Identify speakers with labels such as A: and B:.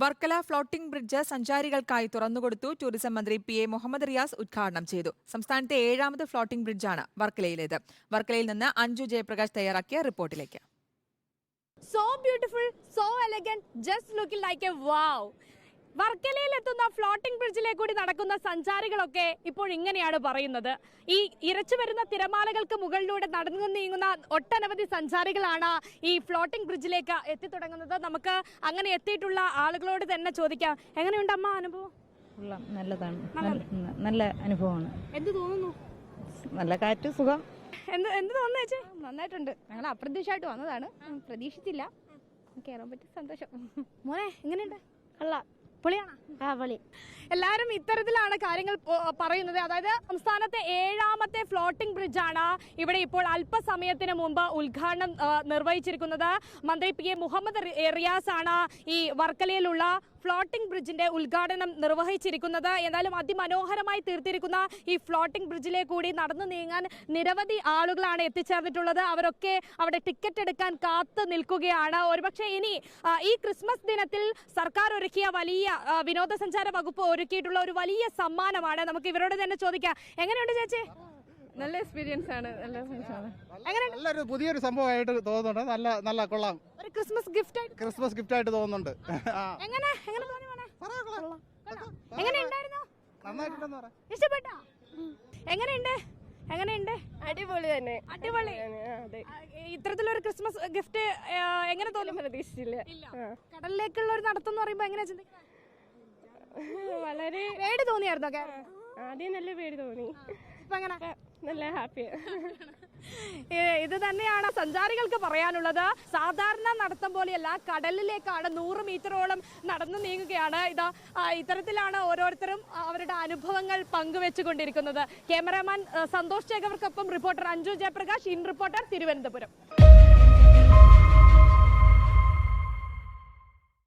A: Varkala floating bridge സഞ്ചാരികൾക്കായി തുറന്നുകൊടുത്തു tourism മന്ത്രി പി എ മുഹമ്മദ് റിയാസ് ഉദ്ഘാടനം ചെയ്തു. സംസ്ഥാനത്തെ ഏഴാമത് ഫ്ലോട്ടിംഗ് ബ്രിഡ്ജാണ് വർക്കലയിലേത്. വർക്കലയിൽ നിന്ന് അഞ്ജു ജയപ്രകാശ് തയ്യാറാക്കിയ റിപ്പോർട്ടിലേക്ക്.
B: So beautiful so elegant just looking like a wow വർക്കലയിൽ ഫ്ലോട്ടിംഗ് ബ്രിഡ്ജിലെ കൂടി നടക്കുന്ന സഞ്ചാരികളൊക്കെ ഇപ്പോൾ ഇങ്ങനെയാണ് പറയുന്നത്. ഈ ഇരച്ചു വരുന്ന തിരമാലകൾക്ക് മുകളിലൂടെ നടന്നു നീങ്ങുന്ന ഒട്ടനവധി സഞ്ചാരികളാണ് ഈ ഫ്ലോട്ടിംഗ് ബ്രിഡ്ജിലേക്ക് എത്തിത്തുടങ്ങുന്നത് നമുക്ക് അങ്ങനെ എത്തിയിട്ടുള്ള ആളുകളോട് തന്നെ ചോദിക്കാം. എങ്ങനെയുണ്ട് അമ്മ അനുഭവം?
C: നല്ലതാണ്. നല്ല- അനുഭവമാണ്.
B: എന്ത് തോന്നുന്നു?
C: നല്ല കാറ്റ് സുഖം.
B: എന്ത് എന്ത് തോന്നുന്നു ചേച്ചി?
D: നന്നായിട്ടുണ്ട്. ഞങ്ങൾ അപ്രതീക്ഷമായിട്ട് വന്നതാണ്. പ്രതീക്ഷിച്ചില്ല. കയറാൻ പറ്റി സന്തോഷം.
B: മോനെ എങ്ങനെയുണ്ട്?
D: കൊള്ളാം.
B: പൊളിയാണോ
D: ആ പൊളി
B: എല്ലാവരും ഇത്തരത്തിലാണ് കാര്യങ്ങൾ പറയുന്നത്. അതായത് സംസ്ഥാനത്തെ ഏഴാമത്തെ ഫ്ലോട്ടിംഗ് ബ്രിഡ്ജാണ് ഇവിടെ ഇപ്പോൾ അല്പസമയത്തിന് മുമ്പ് ഉദ്ഘാടനം നിർവഹിച്ചിരിക്കുന്നത്. മന്ത്രി പി എ മുഹമ്മദ് റിയാസ് ആണ് ഈ വർക്കലയിലുള്ള ഫ്ലോട്ടിംഗ് ബ്രിഡ്ജിന്റെ ഉദ്ഘാടനം നിർവഹിച്ചിരിക്കുന്നത്. എന്നാലും അതിമനോഹരമായി തീർത്തിരിക്കുന്ന ഈ ഫ്ലോട്ടിംഗ് ബ്രിഡ്ജിലെ കൂടി നടന്നു നീങ്ങാൻ നിരവധി ആളുകളാണ് എത്തിച്ചേർന്നിട്ടുള്ളത്. അവരൊക്കെ അവിടെ ടിക്കറ്റ് എടുക്കാൻ കാത്തു നിൽക്കുകയാണ്. ഒരുപക്ഷെ ഇനി ഈ ക്രിസ്മസ് ദിനത്തിൽ സർക്കാർ ഒരുക്കിയ വലിയ വിനോദസഞ്ചാര വകുപ്പ് ഒരുക്കിയിട്ടുള്ള ഒരു വലിയ സമ്മാനമാണ്. നമുക്ക് ഇവരോട് തന്നെ ചോദിക്കാം. എങ്ങനെയുണ്ട് ചേച്ചി?
D: നല്ല എക്സ്പീരിയൻസ് ആണ്. നല്ല
E: നല്ലൊരു പുതിയൊരു സംഭവമായിട്ട് തോന്നുന്നുണ്ട്. നല്ല നല്ല കൊള്ളാം.
B: ഒരു ക്രിസ്മസ് ഗിഫ്റ്റ് ആയിട്ട്?
E: ക്രിസ്മസ് ഗിഫ്റ്റ് ആയിട്ട് തോന്നുന്നുണ്ട്.
B: എങ്ങനെ? എങ്ങനെ തോന്നി മോനെ?
E: കൊള്ളാം.
B: എങ്ങനെ ഉണ്ടായിരുന്നു
E: നന്നായിട്ടുണ്ടെന്ന് പറ.
B: ഇഷ്ടപ്പെട്ടോ? എങ്ങനെയുണ്ട്? എങ്ങനെയുണ്ട്?
D: അടിപൊളി തന്നെ.
B: അടിപൊളി.
D: അതെ.
B: ആ, ഇത്തരത്തിലൊരു ക്രിസ്മസ് ഗിഫ്റ്റ് എങ്ങനെ തോന്നി?
D: പ്രതീക്ഷിച്ചില്ല
B: കടലിലേക്കുള്ള ഒരു നടത്തം എന്ന് പറയുമ്പോ എങ്ങനെ ചിന്തിക്കുന്നത്?
D: വളരെ
B: പേടി തോന്നിയായിരുന്നോ ഒക്കെ?
D: ആദ്യം നല്ല പേടി തോന്നി.
B: ഇപ്പൊ അങ്ങനെ?
D: നല്ല ഹാപ്പി.
B: ഏ, ഇത് തന്നെയാണ് സഞ്ചാരികൾക്ക് പറയാനുള്ളത്. സാധാരണ നടത്തം പോലെയല്ല കടലിലേക്കാണ് നൂറ് മീറ്ററോളം നടന്നു നീങ്ങുകയാണ്. ഇതാ ഇത്തരത്തിലാണ് ഓരോരുത്തരും അവരുടെ അനുഭവങ്ങൾ പങ്കുവെച്ചുകൊണ്ടിരിക്കുന്നത്. Cameraman Santhosh ചേകവർക്കൊപ്പം reporter Anju Jayaprakash in reporter Thiruvananthapuram.